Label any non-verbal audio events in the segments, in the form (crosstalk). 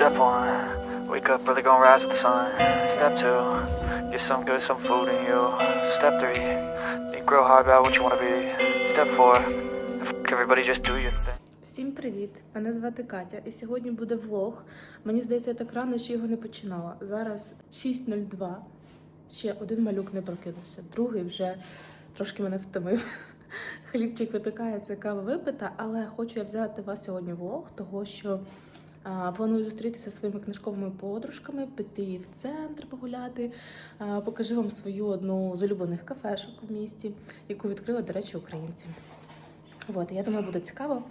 Step one, wake up early, gonna rise with the sun. Step two, get some good, some food in you. Step three, think real hard about what you wanna be. Step four, f- everybody just do your thing. Всім привіт! Мене звати Катя, і сьогодні буде влог. Мені здається, я так рано ще його не починала. Зараз 6.02. Ще один малюк не прокинувся, другий вже трошки мене втомив. (laughs) Хлібчик випікається, кава випита, але хочу я взяти вас сьогодні влог, того що планую зустрітися зі своїми книжковими подружками, піти в центр погуляти. Покажу вам свою одну з улюблених кафешок в місті, яку відкрили, до речі, українці. От, я думаю, буде цікаво.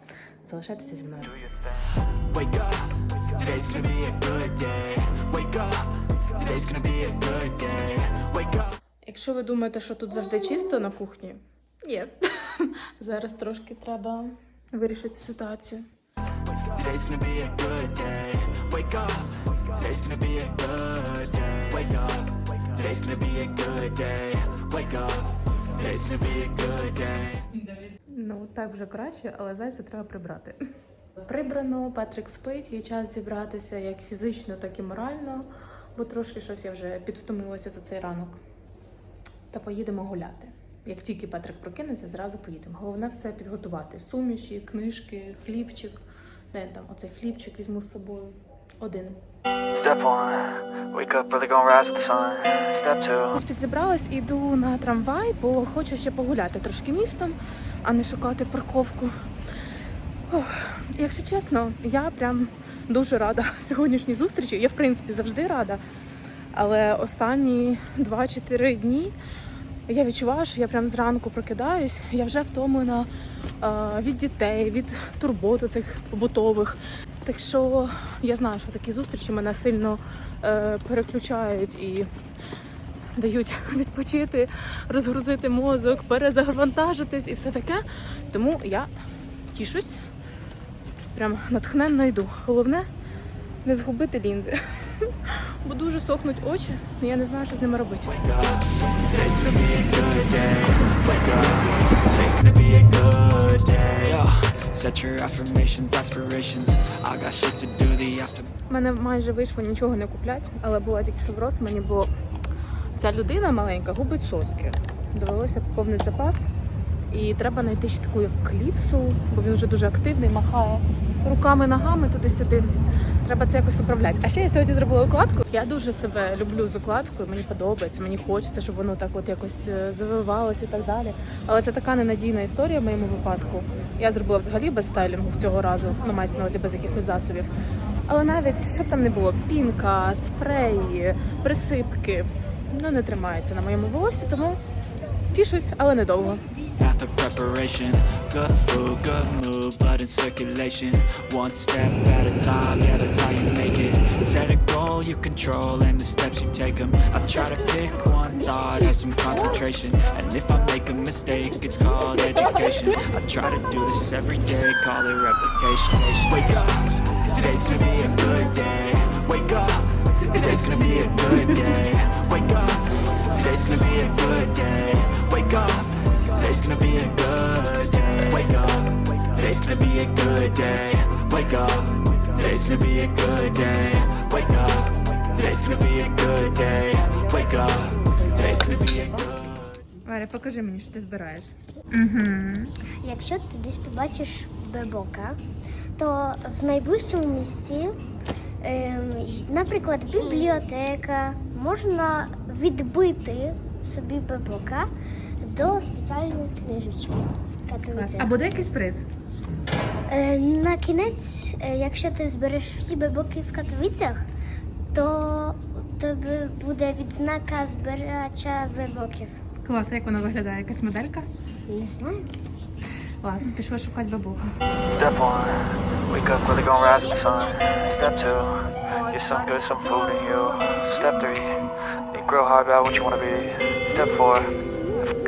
Залишайтеся зі мною. Якщо ви думаєте, що тут завжди чисто на кухні, ні. (laughs) Зараз трошки треба вирішити ситуацію. Today's gonna be a good day. Wake up, today's gonna be a good day. Wake up, today's gonna be a good day. Wake up, today's gonna be a good day. Ну, так вже краще, але зайця треба прибрати. Прибрано, Патрик спить, є час зібратися як фізично, так і морально, бо трошки щось я вже підвтомилася за цей ранок. Та поїдемо гуляти. Як тільки Патрик прокинеться, зразу поїдемо. Головне все підготувати: суміші, книжки, хлібчик. Де там оцей хлібчик візьму з собою. Один. Step one, wake up early, gonna rise with the sun. Step two, Ось підзібралась, іду на трамвай, бо хочу ще погуляти трошки містом, а не шукати парковку. Ох, якщо чесно, я прям дуже рада сьогоднішній зустрічі. Я, в принципі, завжди рада. Але останні 2-4 дні я відчуваю, що я прям зранку прокидаюсь, я вже втомлена від дітей, від турбот цих побутових. Так що я знаю, що такі зустрічі мене сильно е, переключають і дають (laughs) відпочити, розгрузити мозок, перезавантажитись і все таке. Тому я тішусь, прям натхненно йду. Головне не згубити лінзи. Бо дуже сохнуть очі, і я не знаю, що з ними робити. У мене майже вийшло нічого не купляти, але була тільки що в Росмані, бо ця людина маленька губить соски. Довелося поповнити запас. І треба знайти ще таку як кліпсу, бо він вже дуже активний, махає руками, ногами туди-сюди. Треба це якось виправляти. А ще я сьогодні зробила укладку. Я дуже себе люблю з укладкою, мені подобається, мені хочеться, щоб воно так от якось е, завивалося і так далі. Але це така ненадійна історія в моєму випадку. Я зробила взагалі без стайлінгу в цього разу, ну мається на увазі без якихось засобів. Але навіть щоб там не було, пінка, спреї, присипки, ну не тримається на моєму волосі, тому тішусь, але недовго. After preparation, good food, good mood, blood in circulation. One step at a time, yeah, that's how you make it. Set a goal you control and the steps you take them. I try to pick one thought, have some concentration. And if I make a mistake, it's called education. I try to do this every day, call it replication. Wake up, today's gonna be a good day. Wake up, today's gonna be a good day. Wake up, today's gonna be a good day. Wake up. Today's gonna be a good day. Wake up. Today's gonna be a good day. Wake up. Today's gonna be a good day. Wake up. Today's gonna be a good day. Wake up. Today's gonna be a good. Варя, покажи мені, що ти збираєш. Угу. Якщо ти десь побачиш бебока, то в найближчому місці, ем, наприклад, бібліотека, можна відбити собі бебока до спеціальної книжечки. Клас. А буде якийсь приз? Е, На кінець, е, якщо ти збереш всі бебоки в Катовицях, то тебе буде відзнака збирача бебоків. Клас, як вона виглядає? Якась моделька? Не знаю. Ладно, пішла шукати бабука. step one, wake up early, gonna rise with the sun. Step two, get some good, some food in you. Step three, think real hard about what you wanna be. Step four,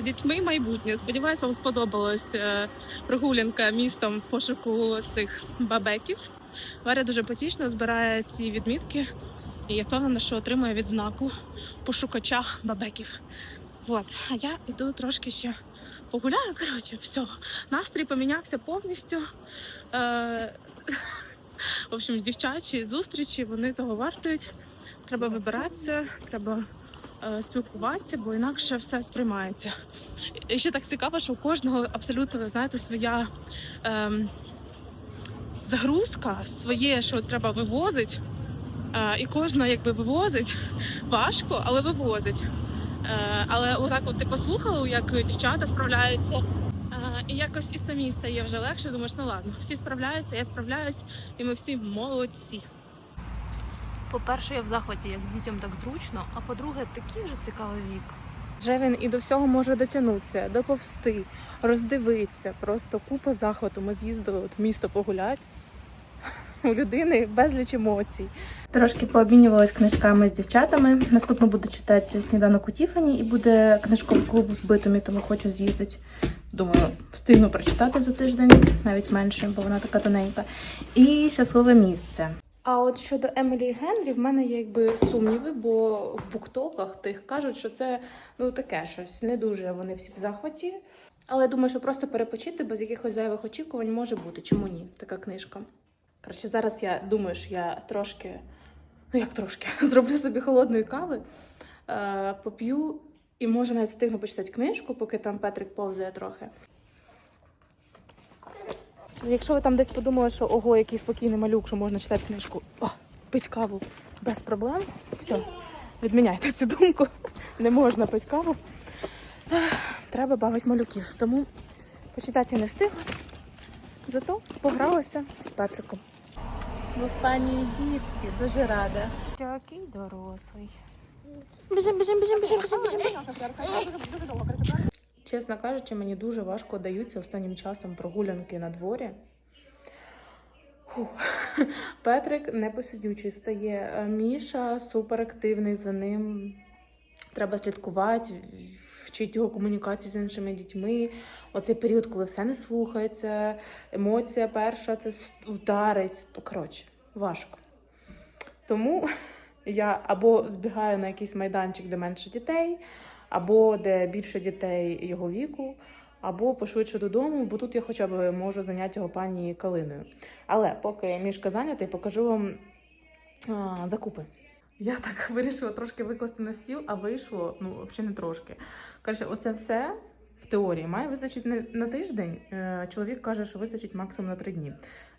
За дітьми майбутнє. Сподіваюсь, вам сподобалась е, прогулянка містом в пошуку цих бабеків. Варя дуже потішно збирає ці відмітки, і я впевнена, що отримує відзнаку пошукача бабеків. От, а я йду трошки ще погуляю. Коротше, все. Настрій помінявся повністю. Е, в общем, дівчачі зустрічі вони того вартують. Треба вибиратися, треба спілкуватися, бо інакше все сприймається. І ще так цікаво, що у кожного абсолютно знаєте, своя ем, загрузка, своє, що треба вивозити. Е, і кожна якби вивозить важко, але вивозить. Е, але отак, от ти послухала, як дівчата справляються. Е, і якось і самі стає вже легше. Думаєш, ну ладно, всі справляються, я справляюсь, і ми всі молодці. По-перше, я в захваті, як дітям так зручно, а по-друге, такий вже цікавий вік. Вже він і до всього може дотягнутися, доповсти, роздивитися. Просто купа захвату. Ми з'їздили от в місто погуляти. (laughs) У людини безліч емоцій. Трошки пообмінювалась книжками з дівчатами. Наступно буду читати сніданок у Тіфані і буде книжковий клуб в битумі, тому хочу з'їздити. Думаю, встигну прочитати за тиждень, навіть менше, бо вона така тоненька. І щасливе місце. А от щодо Емілі Генрі, в мене є якби сумніви, бо в буктоках тих кажуть, що це ну таке щось. Не дуже вони всі в захваті. Але я думаю, що просто перепочити без якихось зайвих очікувань може бути. Чому ні? Така книжка. Коротше, зараз я думаю, що я трошки, ну як трошки, (laughs) зроблю собі холодної кави, е, поп'ю і може навіть встигну почитати книжку, поки там Петрик повзає трохи. Якщо ви там десь подумали, що ого, який спокійний малюк, що можна читати книжку, о, пить каву без проблем, все, відміняйте цю думку. Не можна пити каву. Треба бавити малюків. Тому почитати я не встигла. Зато погралася з Петриком. Ви пані дітки, дуже рада. Який дорослий. Біжим, біжим, біжим, біжим, біжим, біжим. Чесно кажучи, мені дуже важко даються останнім часом прогулянки на дворі. Фух. (laughs) Петрик непосидючий стає. Е, Міша суперактивний за ним. Треба слідкувати, вчити його комунікації з іншими дітьми. Оцей період, коли все не слухається, емоція перша це вдарить. Коротше, важко. Тому (laughs) я або збігаю на якийсь майданчик, де менше дітей, або де більше дітей його віку, або пошвидше додому, бо тут я хоча б можу зайняти його пані Калиною. Але поки мішка зайнятий, покажу вам а, закупи. Я так (laughs) вирішила трошки викласти на стіл, а вийшло ну взагалі не трошки. Каже, оце все в теорії має вистачити на, тиждень. Е, чоловік каже, що вистачить максимум на три дні.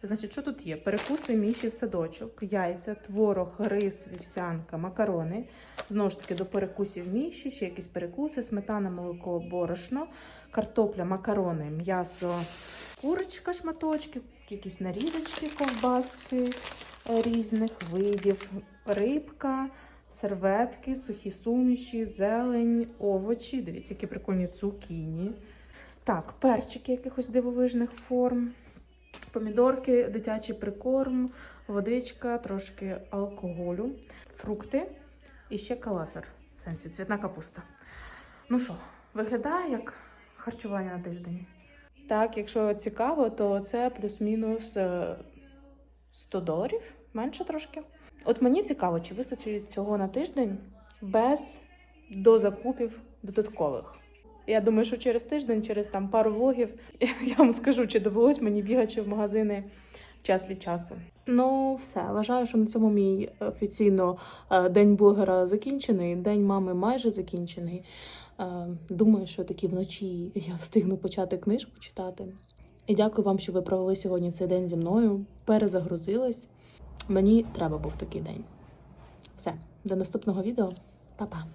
Значить, що тут є? Перекуси міші в садочок, яйця, творог, рис, вівсянка, макарони. Знову ж таки, до перекусів міші, ще якісь перекуси, сметана, молоко, борошно, картопля, макарони, м'ясо, курочка, шматочки, якісь нарізочки, ковбаски е, різних видів, рибка, серветки, сухі суміші, зелень, овочі. Дивіться, які прикольні цукіні. Так, перчики якихось дивовижних форм, помідорки, дитячий прикорм, водичка, трошки алкоголю, фрукти і ще калафер. В сенсі цвітна капуста. Ну що, виглядає як харчування на тиждень. Так, якщо цікаво, то це плюс-мінус е, 100 доларів, менше трошки. От мені цікаво, чи вистачить цього на тиждень без дозакупів додаткових. Я думаю, що через тиждень, через там пару влогів, (laughs) я вам скажу, чи довелось мені бігати в магазини час від часу. Ну, все, вважаю, що на цьому мій офіційно е, день блогера закінчений, день мами майже закінчений. Е, Думаю, що таки вночі я встигну почати книжку читати. І дякую вам, що ви провели сьогодні цей день зі мною. Перезагрузилась. Мені треба був такий день. Все, до наступного відео. Па-па!